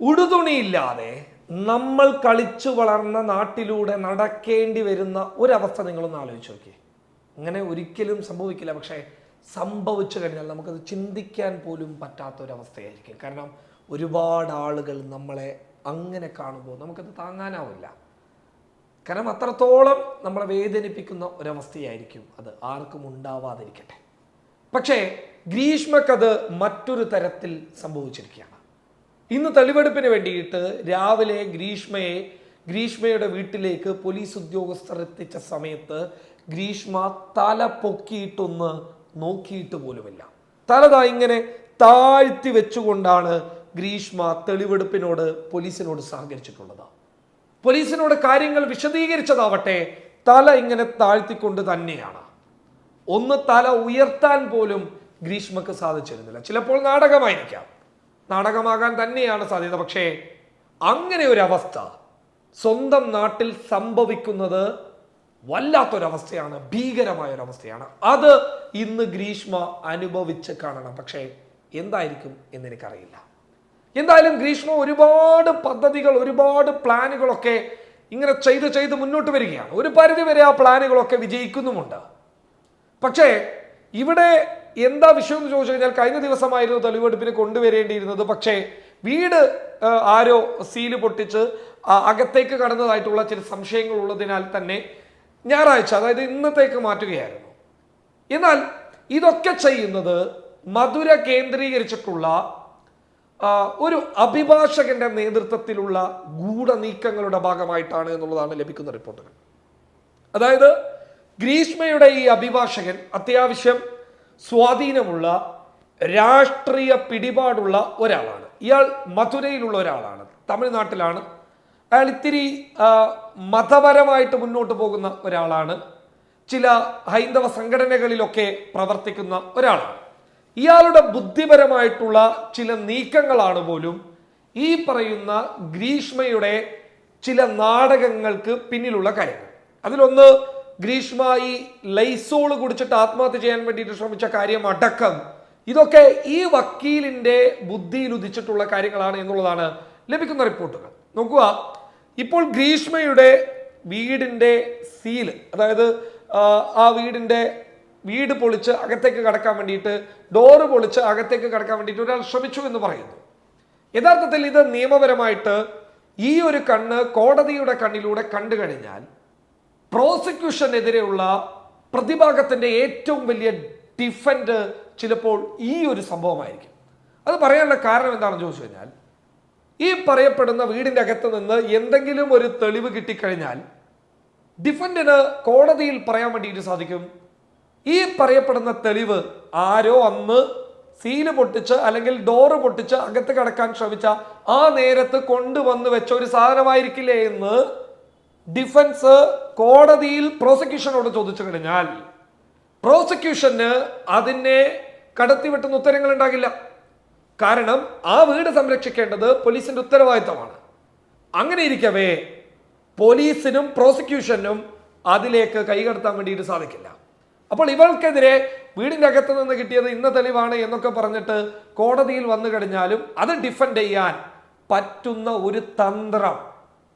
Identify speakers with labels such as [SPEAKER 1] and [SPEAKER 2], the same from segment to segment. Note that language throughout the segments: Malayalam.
[SPEAKER 1] ഉടുതുണിയില്ലാതെ നമ്മൾ കളിച്ചു വളർന്ന നാട്ടിലൂടെ നടക്കേണ്ടി വരുന്ന ഒരവസ്ഥ നിങ്ങളൊന്ന് ആലോചിച്ച് നോക്കിയേ. അങ്ങനെ ഒരിക്കലും സംഭവിക്കില്ല. പക്ഷേ സംഭവിച്ചു കഴിഞ്ഞാൽ നമുക്കത് ചിന്തിക്കാൻ പോലും പറ്റാത്ത ഒരവസ്ഥയായിരിക്കും. കാരണം ഒരുപാട് ആളുകൾ നമ്മളെ അങ്ങനെ കാണുമ്പോൾ നമുക്കത് താങ്ങാനാവില്ല. കാരണം അത്രത്തോളം നമ്മളെ വേദനിപ്പിക്കുന്ന ഒരവസ്ഥയായിരിക്കും അത്. ആർക്കും ഉണ്ടാവാതിരിക്കട്ടെ. പക്ഷേ ഗ്രീഷ്മക്കത് മറ്റൊരു തരത്തിൽ സംഭവിച്ചിരിക്കുകയാണ്. ഇന്ന് തെളിവെടുപ്പിന് വേണ്ടിയിട്ട് രാവിലെ ഗ്രീഷ്മയെ ഗ്രീഷ്മയുടെ വീട്ടിലേക്ക് പോലീസ് ഉദ്യോഗസ്ഥർ എത്തിച്ച സമയത്ത് ഗ്രീഷ്മ തല പൊക്കിയിട്ടൊന്ന് നോക്കിയിട്ട് പോലുമില്ല. തലതാ ഇങ്ങനെ താഴ്ത്തി വെച്ചുകൊണ്ടാണ് ഗ്രീഷ്മ തെളിവെടുപ്പിനോട് പോലീസിനോട് സഹകരിച്ചിട്ടുള്ളത്. പോലീസിനോട് കാര്യങ്ങൾ വിശദീകരിച്ചതാവട്ടെ തല ഇങ്ങനെ താഴ്ത്തിക്കൊണ്ട് തന്നെയാണ്. ഒന്ന് തല ഉയർത്താൻ പോലും ഗ്രീഷ്മക്ക് സാധിച്ചിരുന്നില്ല. ചിലപ്പോൾ നാടകമായിരിക്കാം. നാടകമാകാൻ തന്നെയാണ് സാധ്യത. പക്ഷേ അങ്ങനെ ഒരു അവസ്ഥ സ്വന്തം നാട്ടിൽ സംഭവിക്കുന്നത് വല്ലാത്തൊരവസ്ഥയാണ് ഭീകരമായ ഒരവസ്ഥയാണ് അത് ഇന്ന് ഗ്രീഷ്മ അനുഭവിച്ച് കാണണം. പക്ഷേ എന്തായിരിക്കും എന്ന് എനിക്കറിയില്ല. എന്തായാലും ഗ്രീഷ്മ ഒരുപാട് പദ്ധതികൾ ഒരുപാട് പ്ലാനുകളൊക്കെ ഇങ്ങനെ ചെയ്ത് ചെയ്ത് മുന്നോട്ട് വരികയാണ്. ഒരു പരിധി വരെ ആ പ്ലാനുകളൊക്കെ വിജയിക്കുന്നുമുണ്ട്. പക്ഷേ ഇവിടെ എന്താ വിഷയം എന്ന് ചോദിച്ചു കഴിഞ്ഞാൽ കഴിഞ്ഞ ദിവസമായിരുന്നു തെളിവെടുപ്പിന് കൊണ്ടുവരേണ്ടിയിരുന്നത്. പക്ഷേ വീട് ആരോ സീൽ പൊട്ടിച്ച് അകത്തേക്ക് കടന്നതായിട്ടുള്ള ചില സംശയങ്ങൾ ഉള്ളതിനാൽ തന്നെ ഞായറാഴ്ച അതായത് ഇന്നത്തേക്ക് മാറ്റുകയായിരുന്നു. എന്നാൽ ഇതൊക്കെ ചെയ്യുന്നത് മധുര കേന്ദ്രീകരിച്ചിട്ടുള്ള ഒരു അഭിഭാഷകന്റെ നേതൃത്വത്തിലുള്ള ഗൂഢനീക്കങ്ങളുടെ ഭാഗമായിട്ടാണ് എന്നുള്ളതാണ് ലഭിക്കുന്ന റിപ്പോർട്ടുകൾ. അതായത് ഗ്രീഷ്മയുടെ ഈ അഭിഭാഷകൻ അത്യാവശ്യം സ്വാധീനമുള്ള രാഷ്ട്രീയ പിടിപാടുള്ള ഒരാളാണ്. ഇയാൾ മധുരയിലുള്ള ഒരാളാണ്. തമിഴ്നാട്ടിലാണ്. അയാൾ ഇത്തിരി മതപരമായിട്ട് മുന്നോട്ട് പോകുന്ന ഒരാളാണ്. ചില ഹൈന്ദവ സംഘടനകളിലൊക്കെ പ്രവർത്തിക്കുന്ന ഒരാളാണ്. ഇയാളുടെ ബുദ്ധിപരമായിട്ടുള്ള ചില നീക്കങ്ങളാണ് പോലും ഈ പറയുന്ന ഗ്രീഷ്മയുടെ ചില നാടകങ്ങൾക്ക് പിന്നിലുള്ള കാര്യങ്ങൾ. അതിലൊന്ന് ഗ്രീഷ്മ ഈ ലൈസോൾ കുടിച്ചിട്ട് ആത്മഹത്യ ചെയ്യാൻ വേണ്ടിയിട്ട് ശ്രമിച്ച കാര്യം അടക്കം. ഇതൊക്കെ ഈ വക്കീലിന്റെ ബുദ്ധിയിൽ ഉദിച്ചിട്ടുള്ള കാര്യങ്ങളാണ് എന്നുള്ളതാണ് ലഭിക്കുന്ന റിപ്പോർട്ടുകൾ. നോക്കുക ഇപ്പോൾ ഗ്രീഷ്മയുടെ വീടിന്റെ സീൽ അതായത് ആ വീടിന്റെ വീട് പൊളിച്ച് അകത്തേക്ക് കടക്കാൻ വേണ്ടിയിട്ട് ഡോറ് പൊളിച്ച് അകത്തേക്ക് കടക്കാൻ വേണ്ടിയിട്ട് ഒരാൾ ശ്രമിച്ചു എന്ന് പറയുന്നു. യഥാർത്ഥത്തിൽ ഇത് നിയമപരമായിട്ട് ഈ ഒരു കണ്ണ് കോടതിയുടെ കണ്ണിലൂടെ കണ്ടു കഴിഞ്ഞാൽ പ്രോസിക്യൂഷനെതിരെയുള്ള പ്രതിഭാഗത്തിന്റെ ഏറ്റവും വലിയ ഡിഫൻഡ് ചിലപ്പോൾ ഈ ഒരു സംഭവമായിരിക്കും. അത് പറയാനുള്ള കാരണം എന്താണെന്ന് ചോദിച്ചു കഴിഞ്ഞാൽ ഈ പറയപ്പെടുന്ന വീടിന്റെ അകത്ത് നിന്ന് എന്തെങ്കിലും ഒരു തെളിവ് കിട്ടിക്കഴിഞ്ഞാൽ ഡിഫൻഡിന് കോടതിയിൽ പറയാൻ വേണ്ടിയിട്ട് സാധിക്കും ഈ പറയപ്പെടുന്ന തെളിവ് ആരോ അന്ന് സീൽ പൊട്ടിച്ച് അല്ലെങ്കിൽ ഡോറ് പൊട്ടിച്ച് അകത്ത് കടക്കാൻ ശ്രമിച്ച ആ നേരത്ത് കൊണ്ടുവന്ന് വെച്ച ഒരു സാധനമായിരിക്കില്ലേ എന്ന് ഡിഫൻസ് കോടതിയിൽ പ്രോസിക്യൂഷനോട് ചോദിച്ചു കഴിഞ്ഞാൽ പ്രോസിക്യൂഷന് അതിനെ കടത്തിവെട്ടുന്ന ഉത്തരങ്ങൾ ഉണ്ടാകില്ല. കാരണം ആ വീട് സംരക്ഷിക്കേണ്ടത് പോലീസിന്റെ ഉത്തരവാദിത്തമാണ്. അങ്ങനെ ഇരിക്കവേ പോലീസിനും പ്രോസിക്യൂഷനും അതിലേക്ക് കൈകടത്താൻ വേണ്ടിയിട്ട് സാധിക്കില്ല. അപ്പോൾ ഇവൾക്കെതിരെ വീടിന്റെ അകത്ത് നിന്ന് കിട്ടിയത് ഇന്ന തെളിവാണ് എന്നൊക്കെ പറഞ്ഞിട്ട് കോടതിയിൽ വന്നു കഴിഞ്ഞാലും അത് ഡിഫെൻഡ് ചെയ്യാൻ പറ്റുന്ന ഒരു തന്ത്രം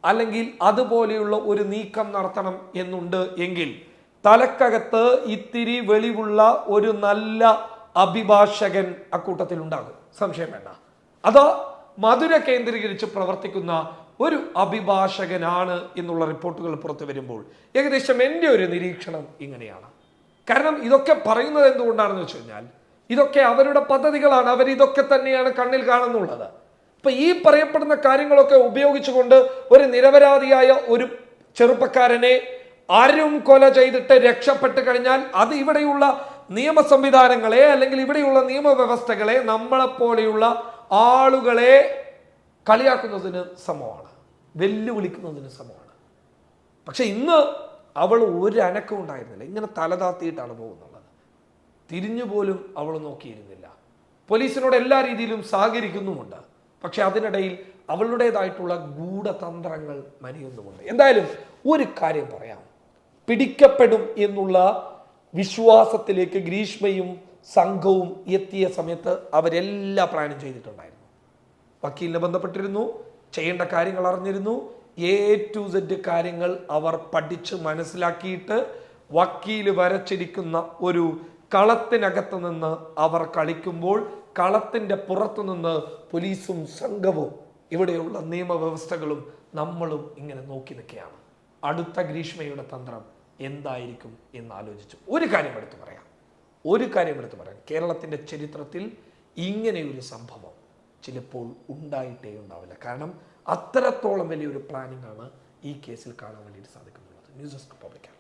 [SPEAKER 1] അല്ലെങ്കിൽ അതുപോലെയുള്ള ഒരു നീക്കം നടത്തണം എന്നുണ്ട് എങ്കിൽ തലക്കകത്ത് ഇത്തിരി വെളിവുള്ള ഒരു നല്ല അഭിഭാഷകൻ അക്കൂട്ടത്തിൽ ഉണ്ടാകും. സംശയം വേണ്ട. അത് മധുര കേന്ദ്രീകരിച്ച് പ്രവർത്തിക്കുന്ന ഒരു അഭിഭാഷകനാണ് എന്നുള്ള റിപ്പോർട്ടുകൾ പുറത്തു വരുമ്പോൾ ഏകദേശം എന്റെ ഒരു നിരീക്ഷണം ഇങ്ങനെയാണ്. കാരണം ഇതൊക്കെ പറയുന്നത് എന്തുകൊണ്ടാണെന്ന് വെച്ച് കഴിഞ്ഞാൽ ഇതൊക്കെ അവരുടെ പദ്ധതികളാണ് അവർ ഇതൊക്കെ തന്നെയാണ് കണ്ണിൽ കാണുന്നുള്ളത്. അപ്പൊ ഈ പറയപ്പെടുന്ന കാര്യങ്ങളൊക്കെ ഉപയോഗിച്ചുകൊണ്ട് ഒരു നിരപരാധിയായ ഒരു ചെറുപ്പക്കാരനെ ആരും കൊല ചെയ്തിട്ട് രക്ഷപ്പെട്ട് കഴിഞ്ഞാൽ അത് ഇവിടെയുള്ള നിയമ സംവിധാനങ്ങളെ അല്ലെങ്കിൽ ഇവിടെയുള്ള നിയമവ്യവസ്ഥകളെ നമ്മളെപ്പോലെയുള്ള ആളുകളെ കളിയാക്കുന്നതിന് സമമാണ് വെല്ലുവിളിക്കുന്നതിന് സമമാണ്. പക്ഷെ ഇന്ന് അവൾ ഒരു അനക്കം ഉണ്ടായിരുന്നില്ല. ഇങ്ങനെ തലതാത്തിയിട്ടാണ് പോകുന്നുള്ളത്. തിരിഞ്ഞു പോലും അവൾ നോക്കിയിരുന്നില്ല. പോലീസിനോട് എല്ലാ രീതിയിലും സഹകരിക്കുന്നുമുണ്ട്. പക്ഷെ അതിനിടയിൽ അവളുടേതായിട്ടുള്ള ഗൂഢതന്ത്രങ്ങൾ മനിയുന്നുമുണ്ട്. എന്തായാലും ഒരു കാര്യം പറയാം. പിടിക്കപ്പെടും എന്നുള്ള വിശ്വാസത്തിലേക്ക് ഗ്രീഷ്മയും സംഘവും എത്തിയ സമയത്ത് അവരെല്ലാ പ്ലാനും ചെയ്തിട്ടുണ്ടായിരുന്നു. വക്കീലിനെ ബന്ധപ്പെട്ടിരുന്നു ചെയ്യേണ്ട കാര്യങ്ങൾ അറിഞ്ഞിരുന്നു എ ടു സെഡ് കാര്യങ്ങൾ അവർ പഠിച്ച് മനസ്സിലാക്കിയിട്ട് വക്കീൽ വരച്ചിരിക്കുന്ന ഒരു കളത്തിനകത്ത് നിന്ന് അവർ കളിക്കുമ്പോൾ കളത്തിന്റെ പുറത്തു നിന്ന് പോലീസും സംഘവും ഇവിടെയുള്ള നിയമവ്യവസ്ഥകളും നമ്മളും ഇങ്ങനെ നോക്കി നിൽക്കുകയാണ്. അടുത്ത ഗ്രീഷ്മയുടെ തന്ത്രം എന്തായിരിക്കും എന്ന് ആലോചിച്ചു. ഒരു കാര്യം എടുത്തു പറയാം. ഒരു കാര്യം എടുത്തു പറയാം. കേരളത്തിന്റെ ചരിത്രത്തിൽ ഇങ്ങനെയൊരു സംഭവം ചിലപ്പോൾ ഉണ്ടായിട്ടേ ഉണ്ടാവില്ല. കാരണം അത്രത്തോളം വലിയൊരു പ്ലാനിംഗ് ആണ് ഈ കേസിൽ കാണാൻ വേണ്ടിയിട്ട് സാധിക്കുന്നുള്ളത്. News desk പബ്ലിക്കാണ്